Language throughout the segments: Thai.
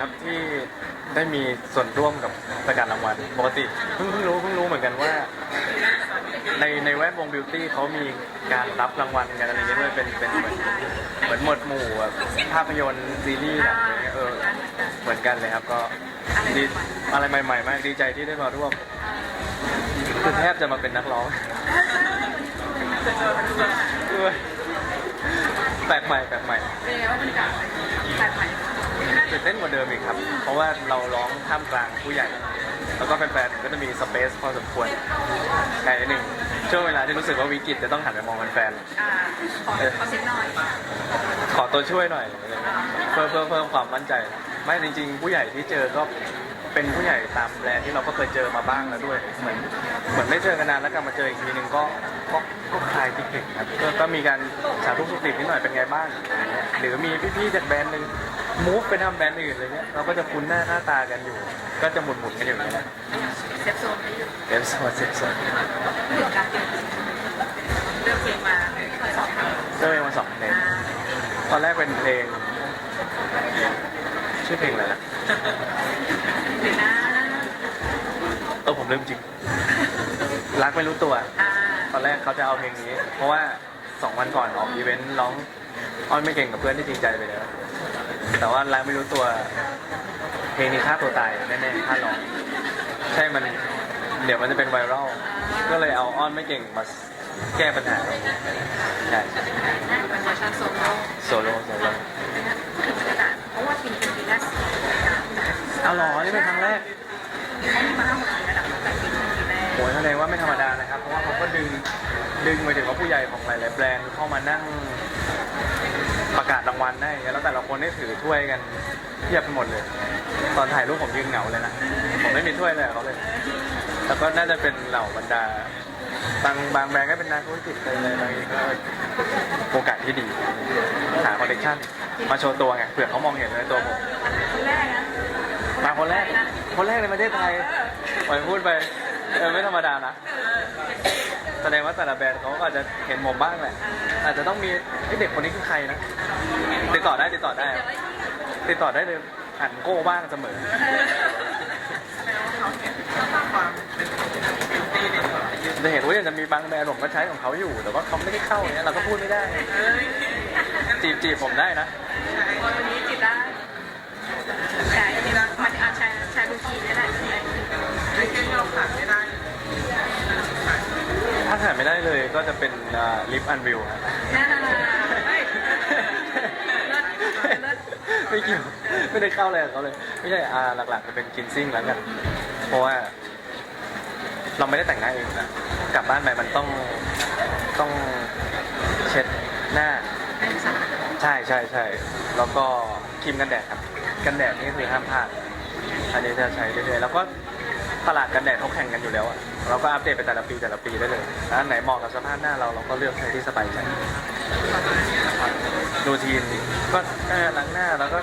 ครับที่ได้มีส่วนร่วมกับประกาศรางวัลปกติเพิ่งเพิ่งรู้เพิ่งรู้เหมือนกันว่า ในในแวดวงบิวตี้เขามีการรับรางวัลกันอะไรเงี้ยด้วยเป็นเป็นเหมือนเหมือนหมวดหมู่แบบภาพยนตร์ซีรีส์หนังอะไรเงี้ยเออเหมือนกันเลยครับก็ดีอะไรใหม่ ๆ มากดีใจที่ได้มาร่วมคือแทบจะมาเป็นนักร้องแปลกใหม่แปลกใหม่ เป็นไงว่าบรรยากาศแปลกใหม่ ตื่นเต้นกว่าเดิมอีกครับ เพราะว่าเราร้องท่ามกลางผู้ใหญ่ แล้วก็แฟนๆก็จะมีสเปซพอสมควรในหนึ่งช่วงเวลาที่รู้สึกว่าวิกฤตจะต้องหันไปมองแฟนอ่าขอขอเสียงหน่อยๆขอตัวช่วยหน่อย เพื่อเพื่อเพิ่มความมั่นใจ ไม่จริง ๆ ผู้ใหญ่ที่เจอก็ เป็นผู้ใหญ่ตามแบรนด์ที่เราก็เคยเจอมาบ้างแล้วด้วย เหมือนเหมือนไม่เจอกันนานแล้วกลับมาเจออีกทีหนึ่งก็ก็ก็คลายวิกฤตครับก็ก็มีการสาธุสุขดิบนิดหน่อยเป็นไงบ้างอะไรเงี้ยหรือมีพี่ๆจากแบรนด์หนึ่งมูฟไปทำแบรนด์อื่นอะไรเงี้ยเราก็จะคุ้นหน้าหน้าตากันอยู่ ก็จะหมุนหมุนๆกันอยู่อย่างเงี้ยเซฟโซนให้อยู่เอฟสวัสดีสวัสดีถึงการเตรียมเลือกเพลงมาสองเพลงเริ่มมาสองเพลงอ่าตอนแรกเป็นเพลงชื่อเพลงอะไรนะ เพลงหน้าเออผมลืมจริง รักไม่รู้ตัว อ่าตอนแรกเขาจะเอาเพลงนี้ เพราะว่าสองวันก่อนออกอีเวนต์ร้องอ้อนไม่เก่งกับเพื่อนที่จริงใจไปแล้ว แต่ว่ารักไม่รู้ตัว เพลงนี้ฆ่าตัวตายแน่ๆถ้าร้อง ใช่มัน เดี๋ยวมันจะเป็นไวรัล ก็เลยเอาอ้อนไม่เก่งมาแก้ปัญหาใช่เป็นเวอร์ชันโซโล่โซโล่โซโล่ คือบรรยากาศเพราะว่าปีนี้เป็นปีแรก เอาหรอนี่เป็นครั้งแรกเขามีมาห้าหกปีระดับแต่ปีนี้ปีแรกโหแสดงว่าไม่ธรรมดานะครับ เพราะว่าเขาก็ดึง ดึงไปถึงว่าผู้ใหญ่ของหลาย ๆ แบรนด์เข้ามานั่งประกาศรางวัลได้แล้วแต่ละคนได้ถือถ้วยกันเทียบไปหมดเลย ตอนถ่ายรูปผมยืนเหงาเลยนะ ผมไม่มีถ้วยเลยกับเขาเลยแต่ก็น่าจะเป็นเหล่าบรรดา บางบางแบรนด์ก็เป็นนักธุรกิจอะไรอย่างเงี้ยก็โอกาสที่ดี หาคอนเนคชั่นมาโชว์ตัวไงเผื่อเขามองเห็นในตัวผม คนแรกนะ มาคนแรก คนแรกในประเทศไทยปล่อยพูดไปเออไม่ธรรมดานะ แสดงว่าแต่ละแบรนด์เขาก็อาจจะเห็นผมบ้างแหละ อาจจะต้องมีไอ้เด็กคนนี้คือใครนะ ติดต่อได้ติดต่อได้ติดต่อได้เลยหันโก้บ้างเสมอ จะเห็นว่ายังจะมีบางแบรนด์ผมก็ใช้ของเขาอยู่ แต่ว่าเขาไม่ได้เข้าเนี่ยเราก็พูดไม่ได้ จีบจีบผมได้นะ ถ้าถ่ายไม่ได้เลยก็จะเป็นลิปอันวิวครับแน่นอนเฮ้ยเลิศเลิศไม่เกี่ยวไม่ได้เข้าอะไรกับเขาเลย ไม่ใช่อ่าหลักๆจะเป็นกินซิ่งแล้วกันเพราะว่า เราไม่ได้แต่งหน้าเองนะกลับบ้านไปมันต้องต้องเช็ดหน้า ใช่ใช่ใช่แล้วก็ครีมกันแดดครับ กันแดดนี่คือห้ามพลาดอันนี้จะใช้เรื่อยๆแล้วก็ ตลาดกันแดดเขาแข่งกันอยู่แล้วอะเราก็อัปเดตไปแต่ละปีแต่ละปีได้เลยแล้วอันไหนเหมาะกับสภาพหน้าเราเราก็เลือกใช้ที่สบายใจดูทีนก็เออล้างหน้าแล้วก็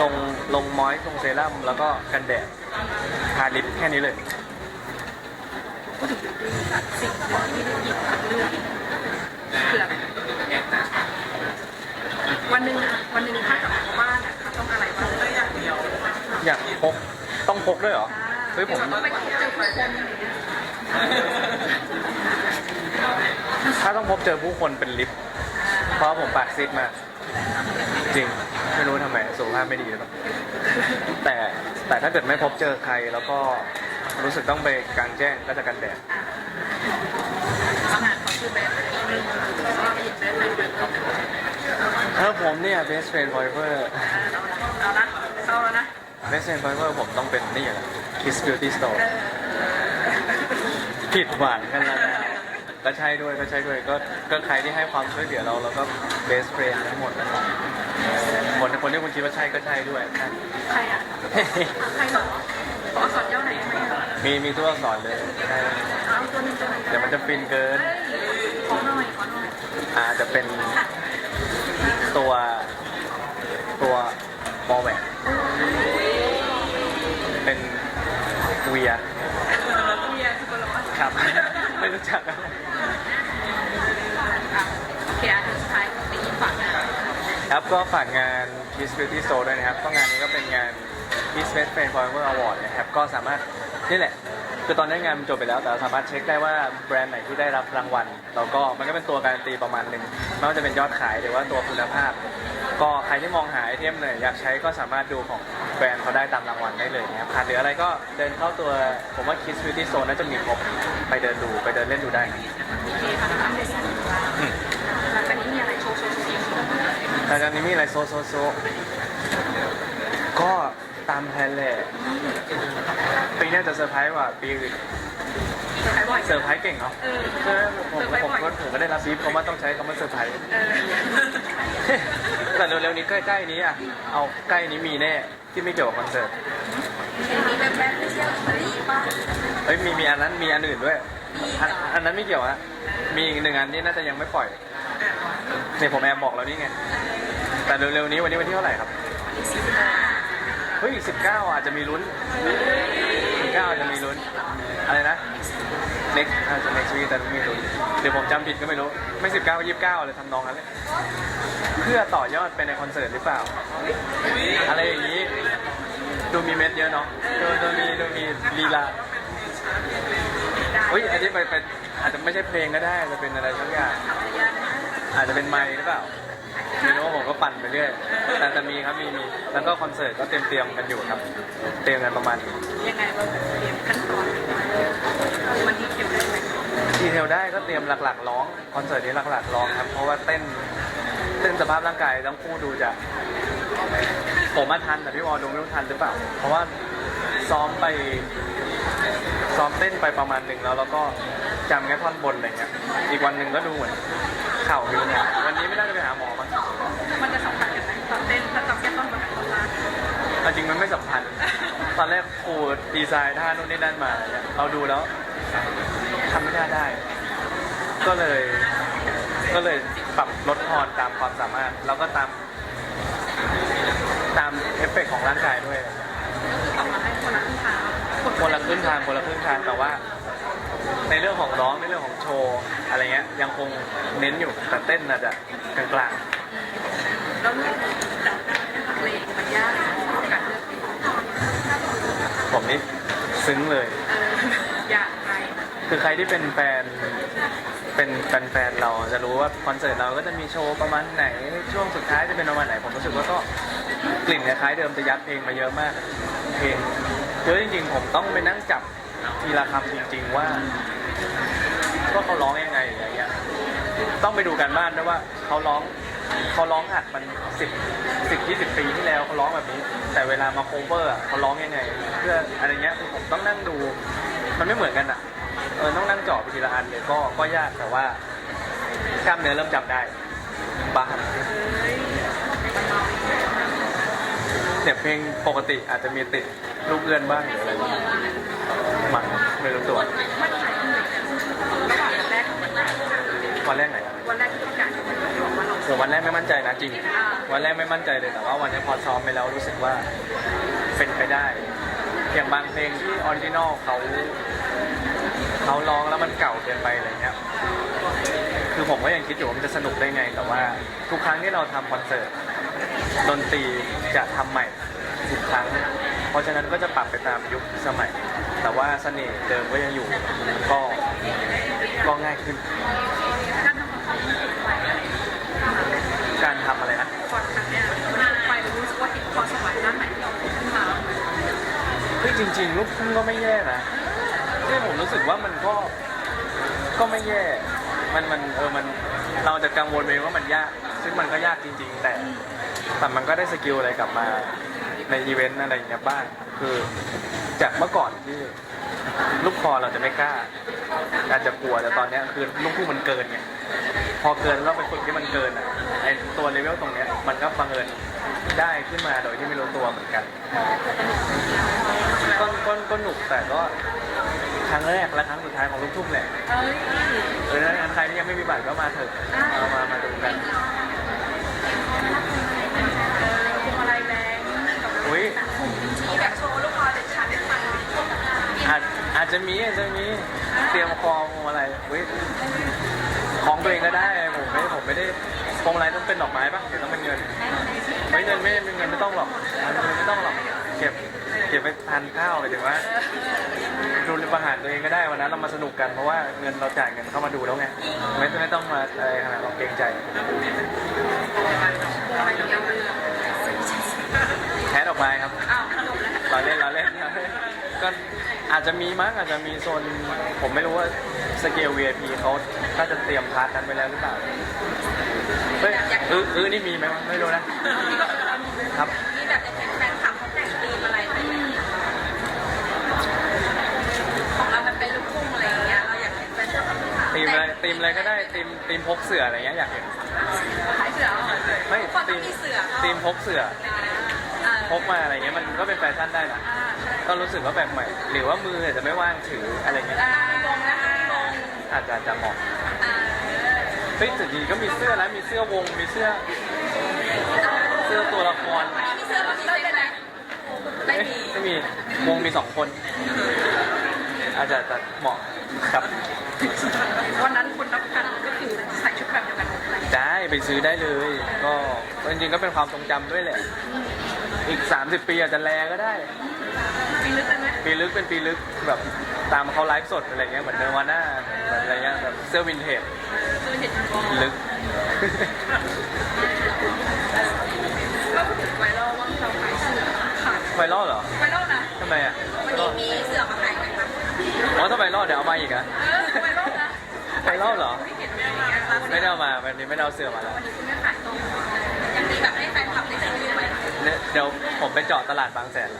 ลงลงมอยส์ลงเซรั่มแล้วก็กันแดดทาลิปแค่นี้เลย พูดถึงสิ่งที่ได้หยิบเลือกเผื่อวันหนึ่งวันหนึ่งถ้ากลับมาบ้านอะต้องอะไรบ้างเลือกอย่างเดียวอยากพกต้องพกด้วยเหรอ เฮ้ยผม ไปเจอผู้คนอย่างเงี้ยถ้าต้องพบเจอผู้คนเป็นลิฟต์เพราะผมปากซิดมาก จริง ไม่รู้ทำไมสุขภาพไม่ดีหรือเปล่าแต่แต่ถ้าเกิดไม่พบเจอใครแล้วก็รู้สึกต้องไปกลางแจ้งก็จะกันแดดอาหารเขาคือแบรนด์หนึ่งแล้วก็หยิบแบรนด์หนึ่งถ้าผมเนี่ย best friend forever เอาละเข้าแล้วนะ best friend forever ผมต้องเป็นนี่แหละ kiss beauty store ผิดหวังกันแล้วนะก็ใช่ด้วยก็ใช่ด้วยก็ก็ใครที่ให้ความช่วยเหลือเราเราก็ best friend ทั้งหมดนะครับคนคนที่คุณคิดว่าใช่ก็ใช่ด้วยใช่ใครอะใครหรอขอสอนเย้าไหนไหมมีมีตัวอักษรเลยใช่เอาตัวหนึ่งตัวหนึ่งเดี๋ยวมันจะฟินเกิน ขอหน่อยขอหน่อยอาจจะเป็นตัวตัวบอแหวนเป็น วียเมียคือคนละว่าครับ ไม่รู้จักอะโอเคอันสุดท้ายตีฝากนะครับก็ฝากงาน Kiss Beauty Store ด้วยนะครับก็งานนี้ก็เป็นงาน Kiss Best Friend Forever Award นะครับก็สามารถนี่แหละคือตอนนี้งานมันจบไปแล้ว แต่เราสามารถเช็คได้ว่าแบรนด์ไหนที่ได้รับรางวัลแล้วก็มันก็เป็นตัวการันตีประมาณหนึ่งไม่ว่าจะเป็นยอดขายหรือว่าตัวคุณภาพ ก็ใครที่มองหาไอเทมเลยอยากใช้ก็สามารถดูของแบรนด์เขาได้ตามรางวัลได้เลยนะครับขาดเหลืออะไรก็เดินเข้าตัวผมว่า Kiss Beauty Store น่าจะมีครบไปเดินดูไปเดินเล่นดูได้โอเคค่ะอัปเดตสถานการณ์หลังจากนี้มีอะไรโชว์โชว์โชว์โชว์แต่ตอนนี้มีอะไรโซโซโซก็ตามแพลนแหละปีหนี้าจะเซอร์ไพรส์กว่าปีอื่นเซอร์ไพรส์บ่อยเซอร์ไพรส์เก่งเนาะเออผมเซอร์ไพรส์ผมก็ผมก็ได้รับบีฟเขาว่าต้องใช้คำว่าเซอร์ไพรส์ เออ แต่เร็วๆนี้ใกล้ๆนี้อะ เอาใกล้นี้มีแน่ที่ไม่เกี่ยวกับคอนเสิร์ตมีแบบแบบไม่ใช่ลอตเตอรี่ป่ะเฮ้ยมีมีอันนั้นมีอันอื่นด้วยอันอันนั้นไม่เกี่ยวฮะมีอีกหนึ่งอันที่น่าจะยังไม่ปล่อยเนี่ยผมแอบบอกแล้วนี่ไง แต่เร็วๆนี้วันนี้วันที่เท่าไหร่ครับ เฮ้ยสิบเก้าอาจจะมีลุ้นสิบเก้าอาจจะมีลุ้น อะไรนะ next อาจจะ next week แต่ไม่มีลุ้เดี๋ยวผมจำผิดก็ไม่รู้ ไม่สิบเก้ายี่สิบเก้าเลยทำนองนั้นเลยเพื่อต่อยอดไปในคอนเสิร์ตหรือเปล่า อะไรอย่างนี้ ดูมีเม็ดเยอะเนาะดูดูมีดูมีลีลาเฮ้ยอันนี้ไปไปอาจจะไม่ใช่เพลงก็ได้จะเป็นอะไรสักอย่างอาจจะเป็นไมค์หรือเปล่าไม่รู้ผมก็ปั่นไปเรื่อยแต่แต่มีครับมีมีแล้วก็คอนเสิร์ตก็เตรียมเตรียมกันอยู่ครับ เตรียมกันประมาณยังไงเราเตรียมขั้นตอนที่เก็บได้ไหม ดีเทลได้ก็เตรียมหลักๆร้องคอนเสิร์ตนี้หลักๆร้องครับ เพราะว่าเต้นเต้นสภาพร่างกายทั้งคู่ดูจะผมมาทันแต่พี่วอลดูไม่รู้ทันหรือเปล่า เพราะว่าซ้อมไปซ้อมเต้นไปประมาณหนึ่งแล้ว แล้วก็จำแค่ท่อนบนอะไรเงี้ยอีกวันหนึ่งก็ดูเหมือนเข่าอยู่เนี่ยวันนี้ไม่น่าจะไปหาหมอมั้งมันจะสัมพันธ์กันไหมตอนเต้นถ้าจำแค่ต้นบนกับต้นล่างเอาจริงมันไม่สัมพันธ์ตอนแรกครูดีไซน์ท่านู่นนี่นั่นมาอะไรเงี้ยเราดูแล้ว ทำไม่ได้ได้ ก็เลย ก็เลยปรับลดทอนตามความสามารถ แล้วก็ตาม ตามเอฟเฟกต์ของร่างกายด้วยก็คือปรับมาให้คนละครึ่งทางคนละครึ่งทางคนละครึ่งทางแต่ว่า ในเรื่องของร้องในเรื่องของโชว์อะไรเงี้ยยังคงเน้นอยู่แต่เต้นน่าจะกลางแล้วเรื่องจับเพลงมันยากการเลือกเพลง ๆผมนี่ซึ้งเลยเอออยากไป คือใครที่เป็นแฟนเป็นแฟนๆเราจะรู้ว่าคอนเสิร์ตเราก็จะมีโชว์ประมาณไหน ช่วงสุดท้ายจะเป็นประมาณไหน ผมรู้สึกว่าก็กลิ่นคล้ายๆเดิมจะยัดเพลงมาเยอะมาก เพลงเยอะจริงๆ ผมต้องไปนั่งจับทีละคำจริง ๆ ว่าว่าเขาร้องยังไงอะไรเงี้ยต้องไปดูกันบ้านด้วยว่าเขาร้องเขาร้องหัดมันสิบสิบยี่สิบปีที่แล้วเขาร้องแบบนี้ แต่เวลามาโคเวอร์เขาร้องยังไง เพื่ออะไรเงี้ยผมต้องนั่งดู มันไม่เหมือนกันอะ เออต้องนั่งเจาะไปทีละอันเลยก็ก็ยากแต่ว่ากล้ามเนื้อเริ่มจับได้บ้างเอ้ยเนี่ยเพลงปกติอาจจะมีติดลูกเอื้อนบ้างหรืออะไรบ้างมันไม่รู้ตัววันใจที่ไหนระหว่างวันแรกกับวันแรกวันแรกไหนอะวันแรกที่ประกาศจะราโหวันแรกไม่มั่นใจนะจริง วันแรกไม่มั่นใจเลยแต่ว่าวันนี้พอซ้อมไปแล้วรู้สึกว่าเป็นไปได้ อย่างบางเพลงที่ออริจินอลเขา เขาร้องแล้วมันเก่าเกินไปอะไรเงี้ยคือผมก็ยังคิดอยู่ว่ามันจะสนุกได้ไง แต่ว่าทุกครั้งที่เราทำคอนเสิร์ตดนตรีจะทำใหม่ทุกครั้ง เพราะฉะนั้นก็จะปรับไปตามยุคสมัย แต่ว่าเสน่ห์เดิมก็ยังอยู่ก็ก็ง่ายขึ้น การทำคอนเสิร์ตไปอะไรการทำอะไรนะคอนครั้งเนี้ยไปรู้สึกว่าเห็นพรสวรรค์ด้านไหนที่เราขึ้นมาเฮ้ยจริงๆลูกทุ่งก็ไม่แย่นะ ที่ผมรู้สึกว่ามันก็ก็ไม่แย่ มันมันเออมันเราจะกังวลไปว่ามันยาก ซึ่งมันก็ยากจริง ๆ แต่แต่มันก็ได้สกิลอะไรกลับมาในอีเวนต์อะไรอย่างเงี้ยบ้างคือจากเมื่อก่อนที่ลูกคอเราจะไม่กล้า อาจจะกลัวแต่ตอนนี้คือลูกทุ่มันเกินไงพอเกินแล้วไปฝึกที่มันเกินอะไอตัวเลเวลตรงเนี้ยมันก็บังเอิญได้ขึ้นมาโดยที่ไม่รู้ตัวเหมือนกันก็ก็หนุกแต่ก็ ครั้งแรกและครั้งสุดท้ายของลูกทุ่งแหละเอ้ยเออถ้าใครที่ยังไม่มีบัตรก็มาเถอะเอามามาดูกันเออพวงมาลัยแรงอุ้ยที่แบบโชว์ลูกคอเด็ดชัดขึ้นมาอาจอาจจะมีอาจจะมีเตรียมคอมอะไรอุ้ยของตัวเองก็ได้ผมไม่ผมไม่ได้พวงมาลัยต้องเป็นดอกไม้ปะหรือต้องเป็นเงินไม่เงินไม่ไม่เงินไม่ต้องหรอกเงินไม่ต้องหรอกเก็บเก็บไปทานข้าวไปถึงว่า ดูประหารตัวเองก็ได้วันนั้นเรามาสนุกกันเพราะว่าเงินเราจ่ายเงินเข้ามาดูแล้วไงไม่ไม่ต้องมาอะไรขนาดเราเกรงใจอะไรอย่างเงี้ยแพ้ดอกไม้ครับเราเล่นเราเล่นก็อาจจะมีมั้งอาจจะมีโซนผมไม่รู้ว่าสเกล VIP เขาถ้าจะเตรียมพาร์ทนั้นไปแล้วหรือเปล่าเฮ้ยเออเออนี่มีไหมวะไม่รู้นะครับ ตีมอะไรตีมอะไรก็ได้ตีมตีมพกเสืออะไรเงี้ยอยากเห็นขายเสือเหรอไม่ทุกคนต้ตีองมมีเสือตีมพกเสืออ่าพกมาอะไรเงี้ยมันก็เป็นแฟชั่นได้นะอ่าใช่ก็รู้สึกว่าแปลกใหม่ หรือว่ามืออาจจะไม่ว่างถืออะไรเงี้ยอ่ามีวงนะคะมีวงอาจจะอาจจะเหมาะอ่าเฮ้ยแต่จริงๆก็มีเสื้อนะมีเสื้อวงมีเสื้อเสื้อตัวละครมีเสื้อแบบนี้ได้ไหมไม่มีเอ๊ะไม่มีวงมีสองคน อาจจะจะเหมาะครับ ได้ไปซื้อได้เลยก็จริงๆก็เป็นความทรงจำด้วยแหละ อีก 30 ปีอาจจะแลก็ได้มีลึกได้ไหมปีลึกเป็นปีลึกแบบตามเขาไลฟ์สดอะไรเงี้ยเหมือนเนวาน่าเหมือนอะไรเงี้ยแบบเสื้อวินเทจคือเห็นวงลึกก็พูดถึงไวรัลว่าเราขายเสือขายไวรัลเหรอไวรัลนะทำไมอะวันนี้มีเสือมาขายไหมคะอ๋อถ้าไวรัลเดี๋ยวเอามาอีกอะเออไวรัลนะไวรัลเหรอไม่เห็น ไม่ได้มาไม่ได้เอามาวันนี้ไม่ได้เอาเสื้อมาแล้ววันนี้คุณไม่ขายตรงยังมีแบบให้แฟนคลับได้ซื้อไหมเนี่ยเดี๋ยวผมไปเจาะตลาดบางแสน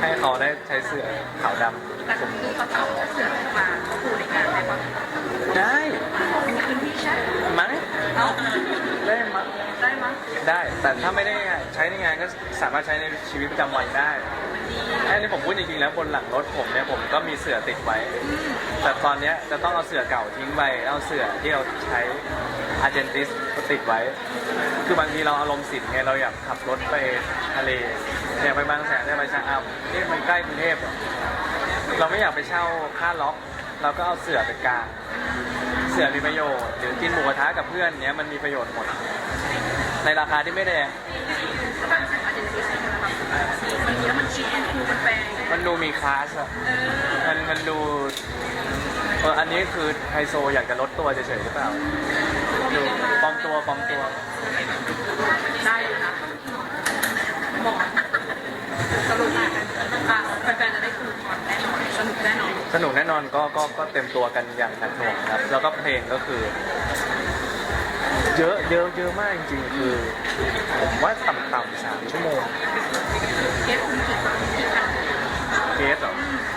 ให้เขาได้ใช้เสื้อขาวดแต่คุณดูเขาเอาเสือมาเขาดูในงานได้ปะำได้มีพื้นที่ใช่มั้งเอ้าได้มั้งได้มั้งได้ แต่ถ้าไม่ได้ใช้ในงานก็สามารถใช้ในชีวิตประจำวันได้ อันนี้ผมพูดจริงๆแล้วบนหลังรถผมเนี่ยผมก็มีเสื่อติดไว้ แต่ตอนเนี้ยจะต้องเอาเสื่อเก่าทิ้งไปเอาเสื่อที่เราใช้อาเจนติสติดไว้ คือบางทีเราอารมณ์สินไงเราอยากขับรถไปทะเลอยากไปบางแสนอยากไปชะอำนี่มันใกล้กรุงเทพอะเราไม่อยากไปเช่าค่าล็อก เราก็เอาเสื่อไปกางเสื่อมีประโยชน์หรือกินหมูกระทะกับเพื่อนเนี้ยมันมีประโยชน์หมด ในราคาที่ไม่แรง อาจจะมีแบบมันเยอะมันชิคมันคูมันแปลงมันดูมีคลาสอะเออมันมันดูเอออันนี้คือไฮโซอยากจะลดตัวเฉยๆหรือเปล่า ดูปลอมตัวปลอมตัว ได้อยู่นะบอกสรุปอะแฟนๆจะได้คืนก่อนแน่นอนสนุกแน่นอน สนุกแน่นอนก็ก็ก็เต็มตัวกันอย่างหนักหน่วงครับ แล้วก็เพลงก็คือ เยอะเยอะเยอะมากจริงๆคือผมว่าต่ำๆสามชั่วโมงเก็ตคุณกี่กี่พันเกสเหรอ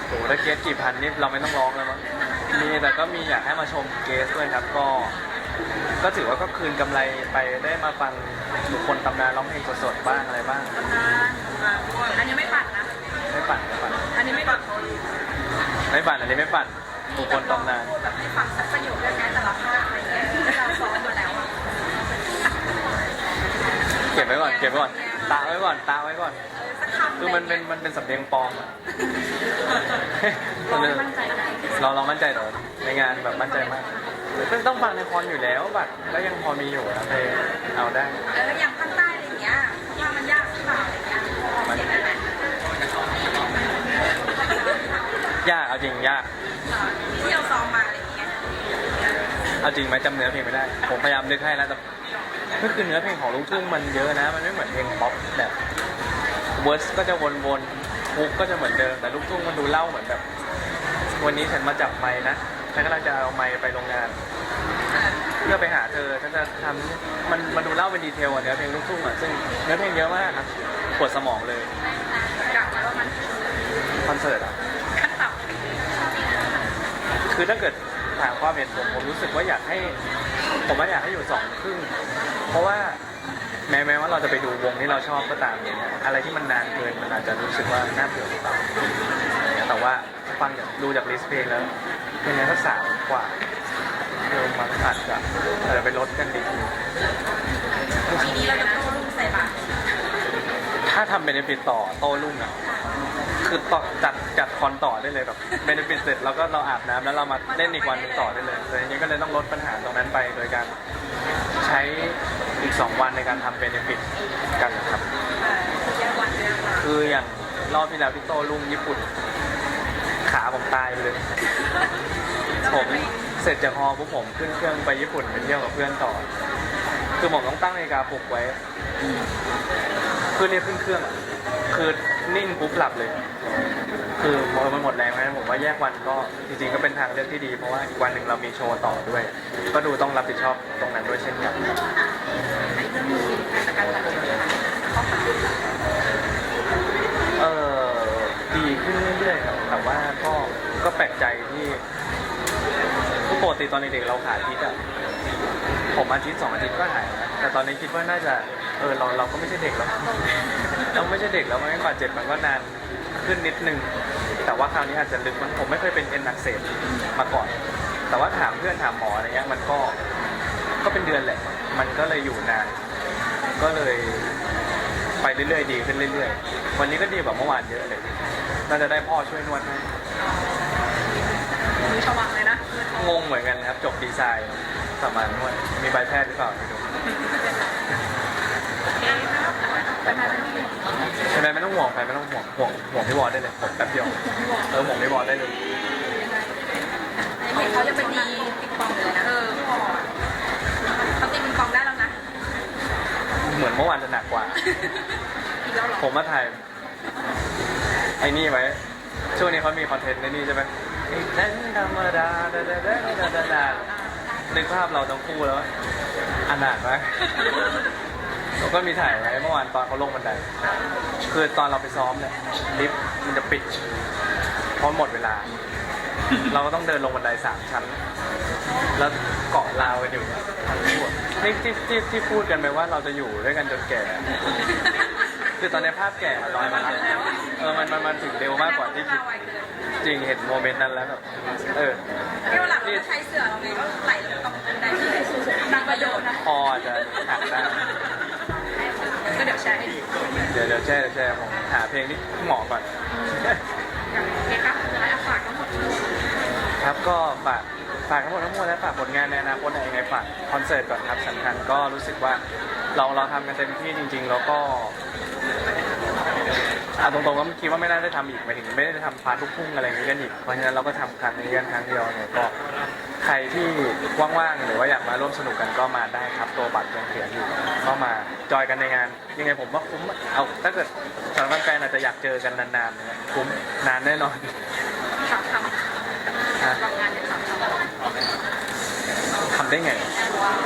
โหถ้าเกสกี่พันนี่เราไม่ต้องร้องแล้วมั้งมีแต่ก็มีอยากให้มาชมเกสด้วยครับก็ ก็ถือว่าก็คืนกำไรไปได้มาฟังบุคคลตำนานร้องเพลงสดๆบ้างอะไรบ้างตำนานมาด้วยอันนี้ไม่ปัดนะ ไม่ปั่นไม่ปั่นอันนี้ไม่ปัดไม่ปั่นอันนี้ไม่ปั่นบุคคลตำนาน พูดแบบให้ฟังสักประโยคได้ไหมแต่ละภาคอะไร เก็บไว้ก่อน เก็บไว้ก่อน ตาไว้ก่อน ตาไว้ก่อน สักคำคือมันเป็น มันเป็นสำเนียงปลอมอะลองให้มั่นใจได้เราเรามั่นใจเหรอในงานแบบมั่นใจมากมันต้องฟังในคอนอยู่แล้วบัตรแล้วยังพอมีอยู่นะไปเอาได้ เอออย่างภาคใต้อะไรเงี้ยว่ามันยากหรือเปล่าอะไรเงี้ยเสียงได้ไหมยากเอาจริงยาก ที่เราซ้อมมาอะไรเงี้ย เอาจริงไหมจำเนื้อเพลงไม่ได้ ผมพยายามนึกให้แล้วแต่ ก็คือเนื้อเพลงของลูกทุ่งมันเยอะนะ มันไม่เหมือนเพลงป๊อปแบบเวิร์สก็จะวนๆฮุกก็จะเหมือนเดิมแต่ลูกทุ่งมันดูเล่าเหมือนแบบ วันนี้ฉันมาจับไม้นะฉันกำลังจะเอาไม้ไปโรงงานเพื่อไปหาเธอฉันจะทำมันมันดูเล่าเป็นดีเทลอะเนื้อเพลงลูกทุ่งอะซึ่งเนื้อเพลงเยอะมากครับปวดสมองเลยกะไว้ว่ามันคอนเสิร์ตอะคือถ้าเกิดถามความเห็นผมผมรู้สึกว่าอยากให้ ผมว่าอยากให้อยู่สองครึ่ง เพราะว่าแม้แม้ว่าเราจะไปดูวงที่เราชอบก็ตามเนี่ยอะไรที่มันนานเกินมันอาจจะรู้สึกว่าน่าเบื่อหรือเปล่าแต่ว่าฟังจากดูจากลิสต์เพลงแล้วยังไงก็สามกว่าเดิมมันอาจจะอาจจะไปลดกันดีำทีนี้เราจะโต้รุ่งใส่บาตรถ้าทำเบนฟิตต่อโต้รุ่งอะคือคือต่อจัดจัดคอนต่อได้เลยแบบเบนฟิตเสร็จแล้วก็เราอาบน้ำแล้วเรามาเล่นอีกวันหนึ่งต่อได้เลยแต่ทีนี้ก็เลยต้องลดปัญหาตรงนั้นไปโดยการใช้ อีก 2 วันในการทำเบนฟิตกันนะครับแยกวันแยกวันคืออย่างรอบที่แล้วพี่โตลุงญี่ปุ่น ขาผมตายไปเลย ผมเสร็จจากฮอปุ๊บผมขึ้นเครื่องไปญี่ปุ่นไปเที่ยวกับเพื่อนต่อ คือผมต้องตั้งนาฬิกาปลุกไว้ คือเรียกขึ้นเครื่องอะคือนิ่งปุ๊บหลับเลย คือพอมันหมดแรงแล้วผมว่าแยกวันก็จริงๆก็เป็นทางเลือกที่ดี เพราะว่าอีกวันหนึ่งเรามีโชว์ต่อด้วย ก็ดูต้องรับผิดชอบตรงนั้นด้วยเช่นกันเออดีขึ้นเรื่อยๆครับแต่ว่าก็ก็แปลกใจที่คือปกติตอนเด็กๆเราขาอาทิตย์อะผมอาทิตย์สองอาทิตย์ก็หายนะแต่ตอนนี้คิดว่าน่าจะเออเราเราก็ไม่ใช่เด็กแล้วเราไม่ใช่เด็กแล้วมันไม่บาดเจ็บมันก็นาน ขึ้นนิดนึง แต่ว่าคราวนี้อาจจะลึกมันผมไม่เคยเป็นเอ็นอักเสบมาก่อน แต่ว่าถามเพื่อนถามหมออะไรเงี้ยมันก็ก็เป็นเดือนแหละ มันก็เลยอยู่นาน ก็เลยไปเรื่อยๆดีขึ้นเรื่อยๆ วันนี้ก็ดีกว่าเมื่อวานเยอะเลย น่าจะได้พ่อช่วยนวดให้มือฉวังเลยนะมือทองงงเหมือนกันครับ จบดีไซน์สามารถนวด มีใบแพทย์หรือเปล่าไม่รู้เอ๊ะไปทานที่ ใช่ไหมไม่ต้องห่วงใครไม่ต้องห่วงห่วงห่วงพี่บอลได้เลยผมแป๊บเดียวเออห่วงพี่บอลได้เลยเห็นเขาจะเป็นดีติ๊กปองเลยนะเออเขาตีปิงปองได้แล้วนะเหมือนเมื่อวานจะหนักกว่า อีกแล้วเหรอผมมาถ่ายไอ้นี่ไว้ช่วงนี้เขามีคอนเทนต์ในนี่ใช่ไหมไอ้นั่นธรรมดาดาดาดาดาดาดานึกภาพเราทั้งคู่แล้วอันหนักไหม แล้วก็มีถ่ายไว้เมื่อวานตอนเขาลงบันไดคือตอนเราไปซ้อมเนี่ยลิฟต์มันจะปิดเพราะหมดเวลา เราก็ต้องเดินลงบันไดสามชั้น แล้วเกาะราวกันอยู่ทั้งคู่อะนี่ที่ที่ที่พูดกันไปว่าเราจะอยู่ด้วยกันจนแก่คือตอนนี้ภาพแก่ลอยมาแล้วเออมันมันมันถึงเร็วมากกว่าที่คิดจริงเห็นโมเมนต์นั้นแล้วแบบเออเที่ยวหลังเราใช้เสือเราไงก็ไหลลงตรงบันไดที่สูงๆดังประโยชน์นะพอจะหักได้ ก็เดี๋ยวแชร์ให้ดูเดี๋ยวเดี๋ยวแช่เดี๋ยวแช่ผมหาเพลงที่เหมาะก่อนโอเคครับสุดท้ายฝากทั้งหมดเลยครับก็ฝากฝากทั้งหมดทั้งมวลและฝากผลงานในอนาคตในยังไงฝากคอนเสิร์ตก่อนครับสำคัญก็รู้สึกว่าเราเราทำกันเต็มที่จริง ๆ แล้วก็เอาตรงๆก็คิดว่าไม่น่าได้ทำอีกหมายถึงไม่ได้ทำพาร์ทลูกทุ่งอะไรอย่างนี้กันอีกเพราะฉะนั้นเราก็ทำครั้งนี้กันครั้งเดียวเนี่ยก็ ใครที่ว่างๆหรือว่าอยากมาร่วมสนุกกันก็มาได้ครับตัวบัตรยังเหลืออยู่ก็มาจอยกันในงาน ยังไงผมว่าคุ้มอะเอาถ้าเกิดสำหรับแฟนอาจจะอยากเจอกันนานๆเนี่ยคุ้มนานแน่นอนสามคำฮะทำงานเนี่ยสามคำทำได้ไงว้าว